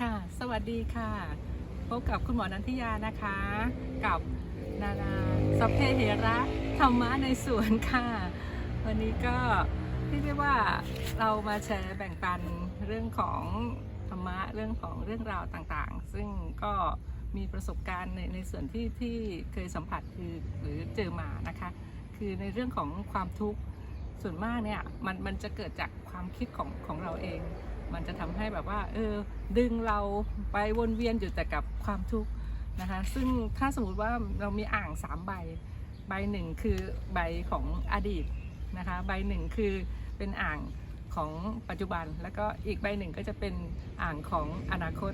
ค่ะ สวัสดีค่ะ พบกับคุณหมอนันทิยานะคะ กับนานาสัพเพเหระธรรมะในสวนค่ะ วันนี้ก็เรียกได้ว่าเรามาแชร์แบ่งปันเรื่องของธรรมะเรื่องของเรื่องราวต่างๆ ซึ่งก็มีประสบการณ์ในในส่วนที่ที่เคยสัมผัสคือหรือเจอมานะคะ คือในเรื่องของความทุกข์ส่วนมากเนี่ยมันมันจะเกิดจากความคิดของของเราเอง มันจะทำให้แบบว่าเออดึงเราไปวนเวียนอยู่แต่กับความทุกข์นะคะ ซึ่งถ้าสมมติว่าเรามีอ่างสามใบ ใบหนึ่งคือใบของอดีตนะคะ ใบหนึ่งคือเป็นอ่างของปัจจุบัน แล้วก็อีกใบหนึ่งก็จะเป็นอ่างของอนาคต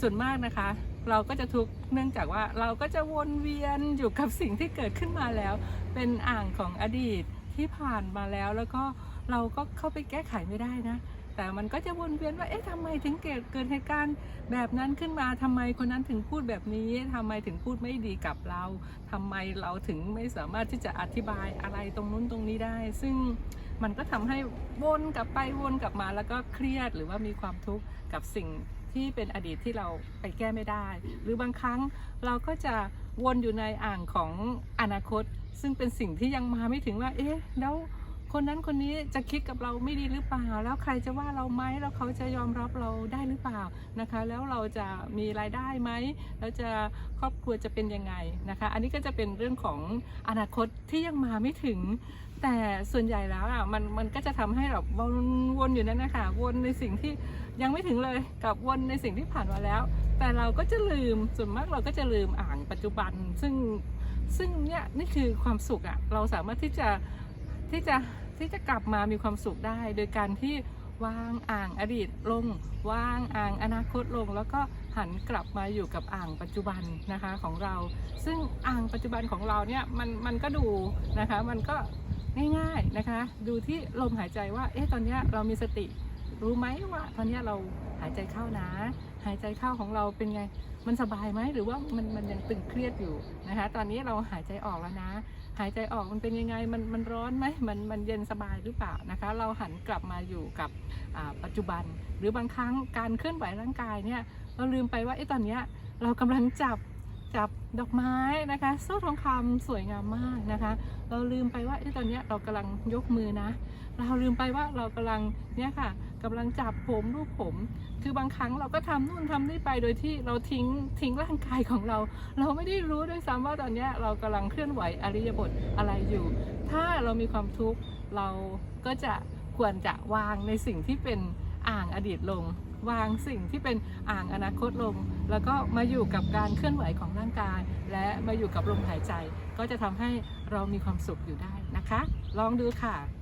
ส่วนมากนะคะ เราก็จะทุกข์เนื่องจากว่าเราก็จะวนเวียนอยู่กับสิ่งที่เกิดขึ้นมาแล้ว เป็นอ่างของอดีตที่ผ่านมาแล้วแล้วก็เราก็เข้าไปแก้ไขไม่ได้นะ แต่มันก็จะวนเวียนว่า เอ๊ะทำไมถึงเกิดเกิดเหตุการณ์แบบนั้นขึ้นมาทำไมคนนั้นถึงพูดแบบนี้ทำไมถึงพูดไม่ดีกับเราทำไมเราถึงไม่สามารถที่จะอธิบายอะไรตรงนู้นตรงนี้ได้ ซึ่งมันก็ทำให้วนกลับไปวนกลับมาแล้วก็เครียดหรือว่ามีความทุกข์กับสิ่งที่เป็นอดีตที่เราไปแก้ไม่ได้ หรือบางครั้งเราก็จะวนอยู่ในอ่างของอนาคต ซึ่งเป็นสิ่งที่ยังมาไม่ถึงว่า เอ๊ะแล้ว คนนั้นคนนี้จะคิดกับเราไม่ดีหรือเปล่า แล้วใครจะว่าเราไหมแล้วเขาจะยอมรับเราได้หรือเปล่านะคะ แล้วเราจะมีรายได้ไหมแล้วจะครอบครัวจะเป็นยังไงนะคะ อันนี้ก็จะเป็นเรื่องของอนาคตที่ยังมาไม่ถึง แต่ส่วนใหญ่แล้วอะมันมันก็จะทำให้เราวนวนอยู่นั่นนะคะวนในสิ่งที่ยังไม่ถึงเลยกับวนในสิ่งที่ผ่านมาแล้ว แต่เราก็จะลืมส่วนมากเราก็จะลืมอ่างปัจจุบันซึ่งซึ่งเนี่ยนี่คือความสุขอะเราสามารถที่จะที่จะ ที่จะกลับมามีความสุขได้ โดยการที่วางอ่างอดีตลง วางอ่างอนาคตลง แล้วก็หันกลับมาอยู่กับอ่างปัจจุบันนะคะของเรา ซึ่งอ่างปัจจุบันของเราเนี่ยมันมันก็ดูนะคะ มันก็ง่ายๆนะคะ ดูที่ลมหายใจว่า เอ๊ะ ตอนนี้เรามีสติ รู้ไหมว่าตอนนี้เรา หายใจเข้านะ หายใจเข้าของเราเป็นไง มันสบายไหมหรือว่ามันมันยังตึงเครียดอยู่นะคะ ตอนนี้เราหายใจออกแล้วนะ หายใจออกมันเป็นยังไง มันมันร้อนไหมมันมันเย็นสบายหรือเปล่านะคะ เราหันกลับมาอยู่กับปัจจุบัน หรือบางครั้งการเคลื่อนไหวร่างกายเนี่ยเราลืมไปว่าไอ้ตอนเนี้ยเรากำลังจับจับดอกไม้นะคะโซ่ทองคำสวยงามมากนะคะ เราลืมไปว่าไอ้ตอนนี้เรากำลังยกมือนะ เราลืมไปว่าเรากำลังเนี่ยค่ะ กำลังจับผมรูปผม คือบางครั้งเราก็ทำนู่นทำนี่ไปโดยที่เราทิ้งทิ้งร่างกายของเรา เราไม่ได้รู้ด้วยซ้ำว่าตอนนี้เรากำลังเคลื่อนไหวอริยบทอะไรอยู่ ถ้าเรามีความทุกข์เราก็จะควรจะวางในสิ่งที่เป็นอ่างอดีตลง วางสิ่งที่เป็นอ่างอนาคตลง แล้วก็มาอยู่กับการเคลื่อนไหวของร่างกาย และมาอยู่กับลมหายใจ ก็จะทำให้เรามีความสุขอยู่ได้นะคะ ลองดูค่ะ